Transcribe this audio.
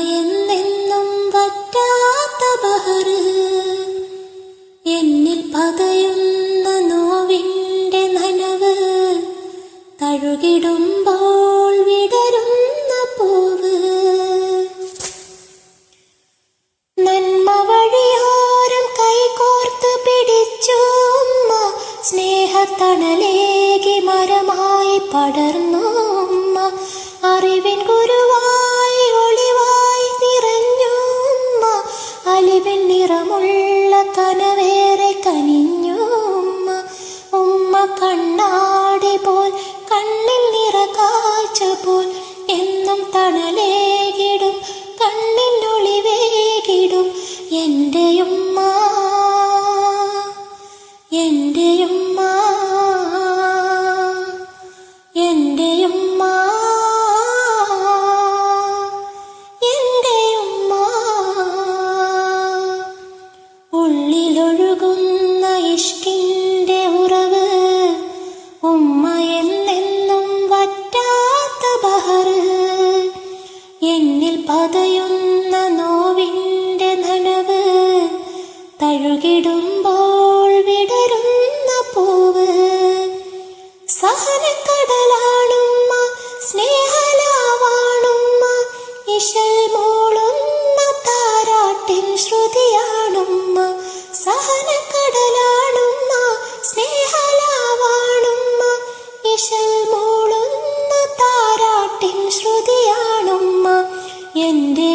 എന്നെന്നും വറ്റാത്ത ബഹർ എന്നിൽ പതയുന്ന നോവിന്റെ നനവ്. തഴുകിടുമ്പോൾ വിടരുന്ന പൂവ്. നന്മ വഴിയോരം കൈകോർത്ത് പിടിച്ചു സ്നേഹത്തണലേകി മരമായി പടർന്നു അറിവിൻ ഗുരുവായി നിറകാഴ്ച പോൽ എന്നും തണലേകിടും കണ്ണിനൊളിവേകിടും എന്റെ ഉമ്മ എന്റെ ഉമ്മ ഉള്ളിലൊഴുകുന്ന ഇഷ്കിന്റെ തഴുകിടുമ്പോൾ വിടരുന്ന പൂവ്. സഹനക്കടലാണുമ്മ സ്നേഹലാവാണുമ്മ ഇശൽ മൂളുന്ന താരാട്ടിൻ ശ്രുതിയാണുമ്മ. സഹനക്കടലാണുമ്മ സ്നേഹലാവാണുമ്മ ഇശൽ മൂളുന്ന താരാട്ടിൻ ശ്രുതിയാണുമ്മ. എന്റെ